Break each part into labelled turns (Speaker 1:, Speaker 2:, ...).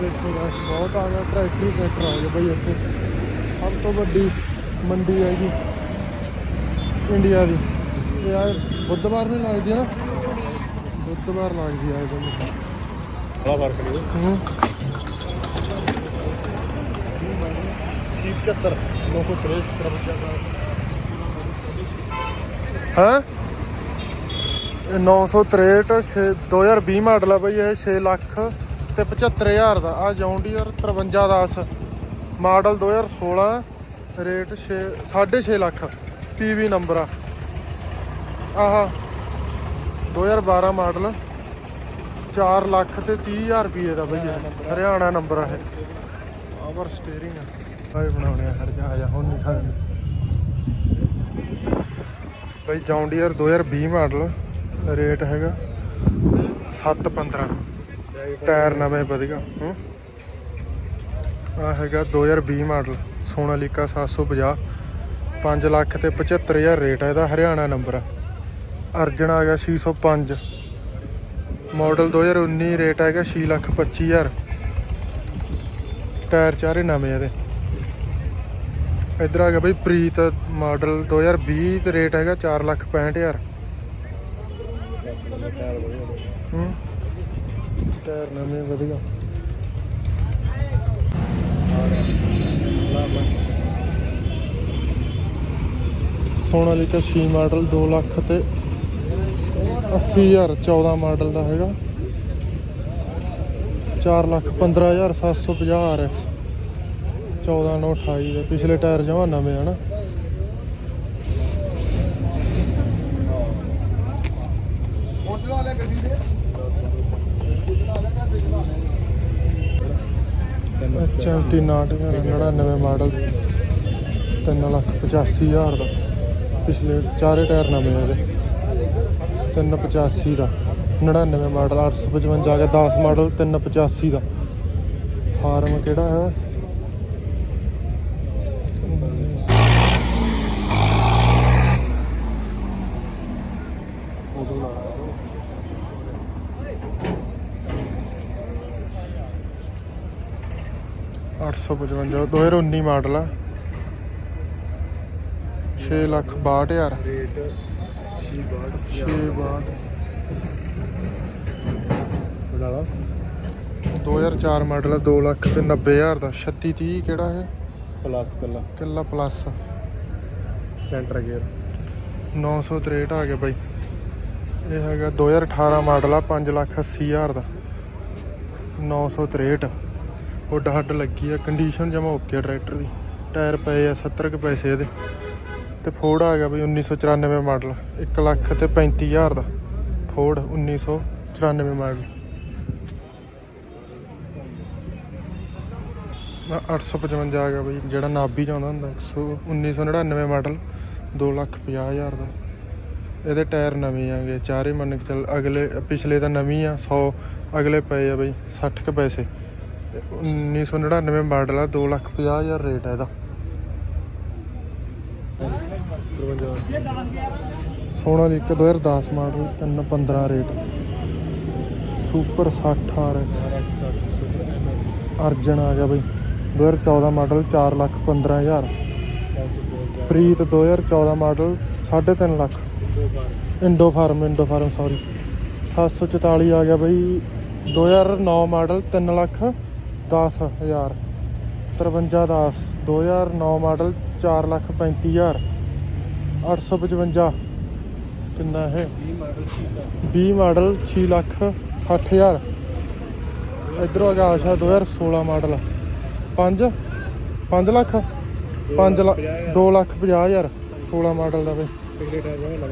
Speaker 1: ਦੇਖੋ ਰਸ਼ ਬਹੁਤ ਆ ਗਿਆ ਟਰੈਕਟਰ ਹੀ ਟਰੈਕਟਰ ਆ ਗਏ ਬਈ ਇੱਥੇ। ਸਭ ਤੋਂ ਵੱਡੀ ਮੰਡੀ ਹੈਗੀ ਇੰਡੀਆ ਦੀ। ਆ ਬੁੱਧਵਾਰ ਨੂੰ ਲੱਗਦੀ ਹੈ ਨਾ? ਬੁੱਧਵਾਰ ਲੱਗਦੀ ਆ ਇਹ
Speaker 2: ਬੜਾ ਫ਼ਰਕ ਨਹੀਂ
Speaker 1: ਹੂੰ।
Speaker 2: ਸੀਪ 74 963 53 ਦਾ।
Speaker 1: ਹੈ? ਇਹ 963 ਛੇ- 2020 ਮਾਡਲ ਆ ਬਈ ਇਹ 6 ਲੱਖ ਤੇ 75000 ਦਾ। ਆ John Deere 5310 model 2016 rate 6 6.5 lakh PV number ਆ। ਆਹ 2012 ਮਾਡਲ 4 ਲੱਖ ਤੇ 30000 ਰੁਪਏ ਦਾ ਬਈ ਹਰਿਆਣਾ ਨੰਬਰ ਆ। ਇਹ। ਆਵਰ ਸਟੀਅਰਿੰਗ ਆ। ਆਏ ਬਣਾਉਣੇ ਆ ਹਰ ਜਾ ਆ ਹੁਣ ਨਹੀਂ ਸਕਦੇ ਬਈ ਜੌਂਡੀਅਰ 2020 ਮਾਡਲ ਰੇਟ ਹੈਗਾ 715 ਟਾਇਰ ਨਵੇਂ ਵਧੀਆ ਹੂੰ। ਆ ਹੈਗਾ 2020 ਮਾਡਲ ਸੋਨਾਲੀਕਾ 750 5 ਲੱਖ ਤੇ 75000 ਰੇਟ ਹੈ ਇਹਦਾ ਹਰਿਆਣਾ ਨੰਬਰ ਆ। ਅਰਜਨ ਆ ਗਿਆ 605 ਮਾਡਲ 2019 ਰੇਟ ਹੈਗਾ 6 ਲੱਖ 25000 ਟਾਇਰ ਚਾਰੇ ਨਵੇਂ ਇਹਦੇ। ਇੱਧਰ ਆ ਗਿਆ ਬਈ ਪ੍ਰੀਤ, ਮਾਡਲ 2020 ਤੇ ਰੇਟ ਹੈਗਾ 4 ਲੱਖ 65000 ਹੂੰ। ਟਾਇਰ ਨਵੇਂ, ਵਧੀਆ। ਸੋਨਾਲੀਕਾ 6 ਮਾਡਲ 2 ਲੱਖ ਤੇ 80000 14 ਮਾਡਲ ਦਾ ਹੈਗਾ। 4 ਲੱਖ 15750 RX 14 ਨੌ 28 ਦੇ, ਪਿਛਲੇ ਟਾਇਰ ਜਮਾ ਨਵੇਂ ਹਨ ਚੌਂਤੀ ਨਾਟ 99 ਮਾਡਲ। 3 ਲੱਖ 85000 ਦਾ। ਪਿਛਲੇ ਚਾਰੇ ਟਾਇਰ ਨਵੇਂ ਆ ਇਹਦੇ। 385 ਦਾ। 99 ਮਾਡਲ 855 ਆ ਗਿਆ 10 ਮਾਡਲ 385 ਦਾ। ਫਾਰਮ ਕਿਹੜਾ ਹੈ? ਅੱਠ ਸੌ ਪਚਵੰਜਾ ਦੋ ਹਜ਼ਾਰ ਉੱਨੀ ਮਾਡਲ ਆ। 6 ਲੱਖ 62000
Speaker 2: ਰੇਟ ਸੀ ਬਾਡ
Speaker 1: 6 ਬਾਟ
Speaker 2: ਬਣਾ ਲਾ।
Speaker 1: 2004 ਮਾਡਲ ਆ 2 ਲੱਖ ਤੇ 90000 ਦਾ। 36 30 ਕਿਹੜਾ ਹੈ
Speaker 2: ਪਲੱਸ ਕੱਲਾ।
Speaker 1: ਕਿੱਲਾ ਪਲੱਸ।
Speaker 2: Centre gear.
Speaker 1: 963 ਆ ਗਿਆ ਬਾਈ। ਇਹ ਹੈਗਾ 2018 ਮਾਡਲ ਆ 5 ਲੱਖ 80000 ਦਾ। 963 ਹੁੱਡ ਹੱਡ ਲੱਗੀ ਆ ਕੰਡੀਸ਼ਨ ਜਮਾ ਓਕੇ ਟਰੈਕਟਰ ਦੀ। ਟਾਇਰ ਪਏ ਆ 70 ਕੁ ਪੈਸੇ ਇਹਦੇ। ਤੇ ਫੋਰਡ ਆ ਗਿਆ ਬਈ 1994 ਮਾਡਲ 1 ਲੱਖ ਤੇ 35000 ਦਾ। ਫੋਰਡ 1994 ਮਾਡਲ ਆਹ 855 ਆ ਗਿਆ ਬਈ, ਜਿਹੜਾ ਨਾਭੀ ਚਾਹੁੰਦਾ ਹੁੰਦਾ 100 1999 ਮਾਡਲ 2 ਲੱਖ 50000 ਦਾ। ਇਹਦੇ ਟਾਇਰ ਨਵੇਂ ਆਗੇ ਚਾਰੇ ਮੰਨ ਕੇ ਚੱਲ, ਅਗਲੇ, ਪਿਛਲੇ ਤਾਂ ਨਵੀਂ ਆ 100 ਅਗਲੇ ਪਏ ਆ ਬਈ 60 ਕੁ ਪੈਸੇ। 1999 ਮਾਡਲ ਆ 2 ਲੱਖ 50000 ਰੇਟ ਆ ਇਹਦਾ।
Speaker 2: 53
Speaker 1: Sonalika 2010 model 315 rate. Super 60 RX Arjun ਆ ਗਿਆ ਬਈ। 2014 model 4 lakh 15000 Preet 2014 model 3.5 lakh. Indo Farm Indo Farm sorry 744 ਆ ਗਿਆ ਬਈ। 2009 ਮਾਡਲ 3 ਲੱਖ। 10000 5310 2009 ਮਾਡਲ 4 ਲੱਖ 35000 855 ਕਿੰਨਾ ਇਹ? 20 ਮਾਡਲ 6 ਲੱਖ 60000 ਇਧਰੋਂ ਆ ਗਿਆ ਆਸ਼ਾ 2016 ਮਾਡਲ। 5 5 ਲੱਖ? 5 ਲੱਖ 2 ਲੱਖ 50000 16 ਮਾਡਲ ਦਾ ਬਈ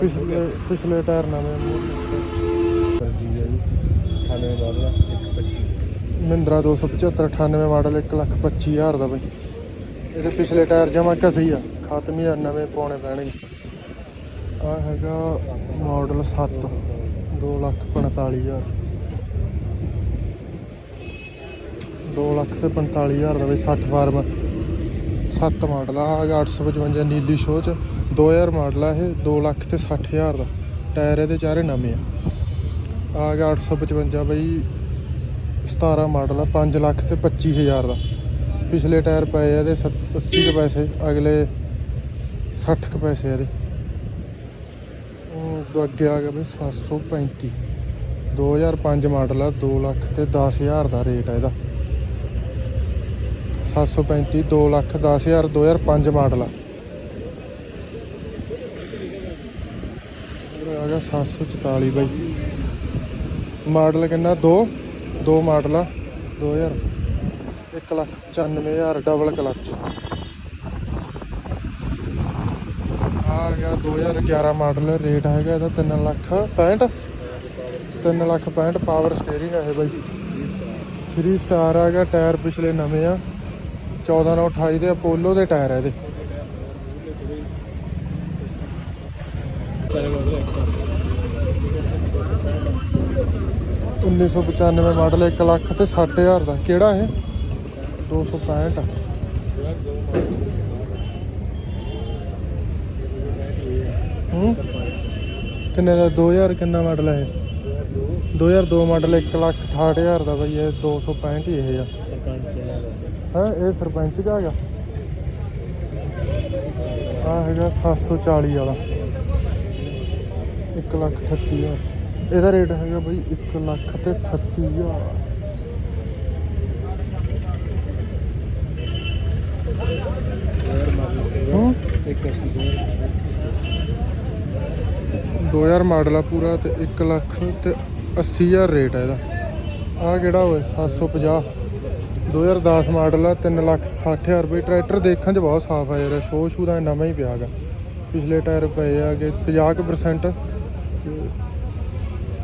Speaker 2: ਪਿਛਲੇ
Speaker 1: ਪਿਛਲੇ ਟਾਇਰ ਨਵੇਂ।
Speaker 2: ਜੀ ਹੈ ਜੀ ਖਾਣੇ ਬਾਅਦ ਦਾ 125
Speaker 1: ਮਹਿੰਦਰਾ 275 98 ਮਾਡਲ 1 ਲੱਖ 25000 ਦਾ ਬਈ। ਇਹਦੇ ਪਿਛਲੇ ਟਾਇਰ ਜਮਾ ਘਸੇ ਆ, ਖਤਮ ਹੀ ਆ, ਨਵੇਂ ਪਾਉਣੇ ਪੈਣਗੇ। ਆ ਹੈਗਾ ਮਾਡਲ 7 2 ਲੱਖ 45000 2 ਲੱਖ ਤੇ 45000 ਦਾ ਬਈ 60 ਫਾਰਮ 7 ਮਾਡਲ ਆ। ਹੈਗਾ 855 ਨੀਲੀ ਸ਼ੋਅ ਚ 2000 ਮਾਡਲ ਆ ਇਹ 2 ਲੱਖ ਤੇ 60000 ਦਾ। ਟਾਇਰ ਇਹਦੇ ਚਾਰੇ ਨਵੇਂ ਆ। ਆ ਗਿਆ 855 ਬਈ 17 ਮਾਡਲ ਆ 5 ਲੱਖ ਤੇ 25000 ਦਾ। ਪਿਛਲੇ ਟਾਇਰ ਪਏ ਆ ਇਹਦੇ 80 ਕੁ ਪੈਸੇ, ਅਗਲੇ 60 ਕੁ ਪੈਸੇ ਇਹਦੇ। ਉਹ ਅੱਗੇ ਆ ਗਿਆ ਬਈ 735 2005 ਮਾਡਲ ਆ 2 ਲੱਖ ਤੇ 10000 ਦਾ ਰੇਟ ਆ ਇਹਦਾ। 735 2 ਲੱਖ 10000 2005 ਮਾਡਲ ਆ। ਇਹ ਆ ਗਿਆ 744 ਬਾਈ। ਮਾਡਲ ਕਿੰਨਾ? 2 ਦੋ ਮਾਡਲ ਆ 2000 1 ਲੱਖ 95000 ਡਬਲ ਕਲਚ ਆ ਗਿਆ 2011 ਮਾਡਲ ਰੇਟ ਹੈਗਾ ਇਹਦਾ 3 ਲੱਖ 65 3 ਲੱਖ 65 ਪਾਵਰ ਸਟੀਅਰਿੰਗ ਹੈ ਇਹ ਬਾਈ। 3 ਸਟਾਰ ਆ ਗਿਆ ਟਾਇਰ ਪਿਛਲੇ ਨਵੇਂ ਆ। 14 ਨਾਲ 28 ਦੇ ਅਪੋਲੋ ਦੇ ਟਾਇਰ ਆ ਇਹਦੇ।
Speaker 2: ਚਲੇ ਮਾਡਲ
Speaker 1: 1995 ਮਾਡਲ 1 ਲੱਖ ਤੇ 60000 ਦਾ। ਕਿਹੜਾ ਇਹ? 265 ਹੂੰ? ਕਿੰਨੇ ਦਾ? 2000 ਕਿੰਨਾ ਮਾਡਲ ਹੈ ਇਹ? 2002 ਮਾਡਲ 1 ਲੱਖ 68000 ਦਾ ਬਈ, ਇਹ 265 ਹੀ ਇਹ ਆ। ਹਾਂ, ਇਹ ਸਰਪੰਚ ਚ ਆ ਗਿਆ ਆ ਹੈਗਾ 740 ਵਾਲਾ। 1 ਲੱਖ 38000 ਇਹਦਾ ਰੇਟ ਹੈਗਾ ਬਈ 1 ਲੱਖ ਤੇ 38000 ਹੂੰ? 2000 ਮਾਡਲ ਆ ਪੂਰਾ ਤੇ 1 ਲੱਖ ਤੇ 80000 ਰੇਟ ਆ ਇਹਦਾ। ਆ ਕਿਹੜਾ ਹੋਏ 750 2010 ਮਾਡਲ ਆ 3 ਲੱਖ 60000 ਰੁਪਏ। ਟਰੈਕਟਰ ਦੇਖਣ 'ਚ ਬਹੁਤ ਸਾਫ਼ ਆ ਯਾਰ ਸ਼ੋਅ ਸ਼ੂ ਦਾ ਨਵਾਂ ਹੀ ਪਿਆ ਗਾ ਪਿਛਲੇ ਟਾਇਰ ਪਏ ਆਗੇ 50% ਤੇ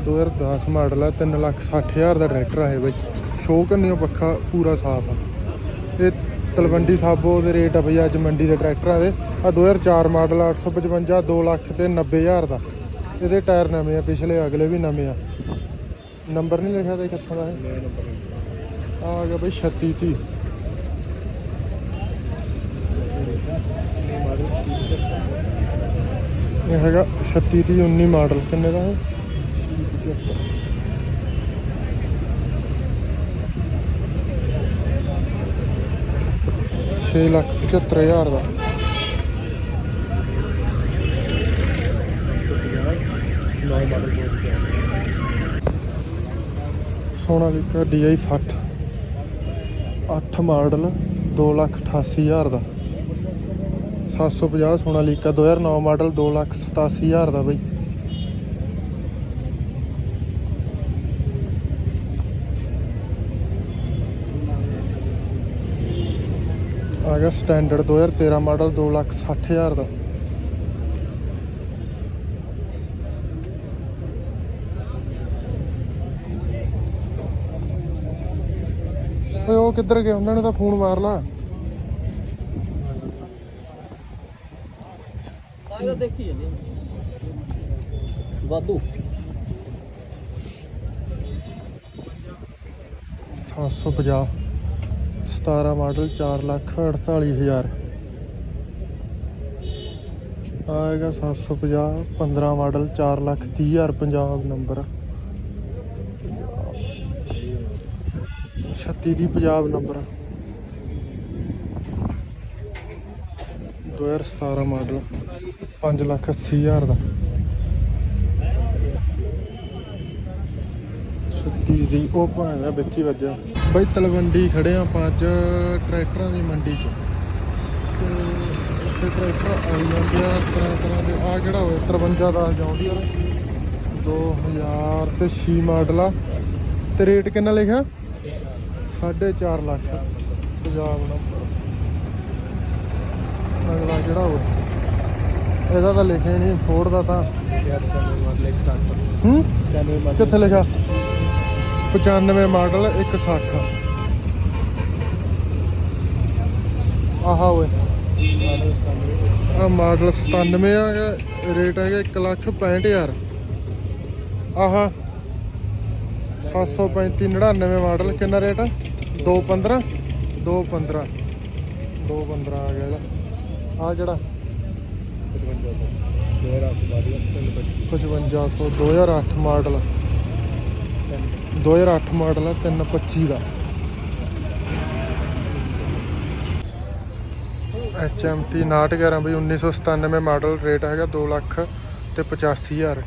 Speaker 1: 2010 ਮਾਡਲ ਆ 3 ਲੱਖ 60000 ਦਾ ਟਰੈਕਟਰ ਆ ਇਹ ਬਈ। ਸ਼ੋ ਕੰਨਿਓ ਪੱਖਾ ਪੂਰਾ ਸਾਫ਼ ਆ। ਇਹ ਤਲਵੰਡੀ ਸਾਬੋ ਦੇ ਰੇਟ ਆ ਬਈ ਅੱਜ ਮੰਡੀ ਦੇ ਟਰੈਕਟਰਾਂ ਦੇ ਆ 2004 ਮਾਡਲ 855 2 ਲੱਖ ਤੇ 90000 ਦਾ। ਇਹਦੇ ਟਾਇਰ ਨਵੇਂ ਆ ਪਿਛਲੇ ਅਗਲੇ ਵੀ ਨਵੇਂ ਆ। ਨੰਬਰ ਨਹੀਂ ਲਿਖਿਆ ਤੇ ਕਿੱਥੋਂ ਦਾ ਹੈ ਆ ਆ ਗਿਆ ਬਈ 36 30 ਇਹ ਹੈਗਾ 36 30 19 ਮਾਡਲ। ਕਿੰਨੇ ਦਾ ਹੈ ਛੇ ਲੱਖ 75000 ਦਾ।
Speaker 2: ਸੋਨਾ model
Speaker 1: Sonalika DI 60 8 model 2 lakh 88000 ਦਾ। 750 ਸੋਨਾਲੀਕਾ 2009 ਮਾਡਲ 2 ਲੱਖ 87000 ਦਾ ਬਈ। ਗਿਆ ਸਟੈਂਡਰਡ 2013 ਮਾਡਲ 2 ਲੱਖ 60000 ਦਾ। ਓਏ ਉਹ ਕਿੱਧਰ ਗਏ ਉਹਨਾਂ ਨੇ ਤਾਂ ਫੋਨ ਮਾਰ ਲਾ।
Speaker 3: ਆਇਆ ਦੇਖੀ ਜਾਂਦੇ ਵਾਧੂ।
Speaker 1: 750 17 ਮਾਡਲ 4 ਲੱਖ 48000 ਆਏਗਾ 750 15 ਮਾਡਲ 4 ਲੱਖ 30000 ਪੰਜਾਬ ਨੰਬਰ 36 ਦੀ ਪੰਜਾਬ ਨੰਬਰ 2017 ਮਾਡਲ 5 ਲੱਖ 80000 ਦਾ। 36 ਦੀ ਉਹ ਭਾਵੇਂ ਵਿੱਚ ਹੀ ਵੱਜਿਆ। ਬਈ ਤਲਵੰਡੀ ਖੜੇ ਆ ਆਪਾਂ ਅੱਜ ਟਰੈਕਟਰਾਂ ਦੀ ਮੰਡੀ 'ਚ। ਤੇ ਇੱਥੇ ਟਰੈਕਟਰ ਆਈ ਜਾਂਦੇ ਆ ਤਰ੍ਹਾਂ ਤਰ੍ਹਾਂ ਦੇ। ਆ ਕਿਹੜਾ ਹੋਇਆ 53 ਦਾ ਜੌਂਡੀਅਰ 2000 ਤੇ 6 ਮਾਡਲ ਆ। ਤੇ ਰੇਟ ਕਿੰਨਾ ਲਿਖਿਆ? 4.5 ਲੱਖ। ਪੰਜਾਬ ਨੰਬਰ ਅਗਲਾ ਕਿਹੜਾ ਹੋਇਆ ਇਹਦਾ ਤਾਂ ਲਿਖਿਆ ਨਹੀਂ ਫੋਰਡ ਦਾ ਤਾਂ।
Speaker 2: ਯਾਰ ਚਲੇ ਮਾਡਲ 160
Speaker 1: ਹੂੰ? ਕਿੱਥੇ ਲਿਖਿਆ? 95 ਮਾਡਲ 160 ਆਹਾ ਓਏ। ਆ ਮਾਡਲ 97 ਆ ਗਿਆ ਰੇਟ ਹੈਗਾ 1 ਲੱਖ 65000 ਆਹਾ 735 99 ਮਾਡਲ ਕਿੰਨਾ ਰੇਟ? 215 215 215 ਆ ਗਿਆ ਇਹਦਾ ਆ ਜਿਹੜਾ
Speaker 2: 55 2008 ਮਾਡਲ 325
Speaker 1: 5500 2008 ਮਾਡਲ। 2008 ਮਾਡਲ ਹੈ 325 ਦਾ। HMT 911 ਬਈ 1997 ਮਾਡਲ, ਰੇਟ ਹੈਗਾ 2 ਲੱਖ ਤੇ 85000 ਟਾਇਰ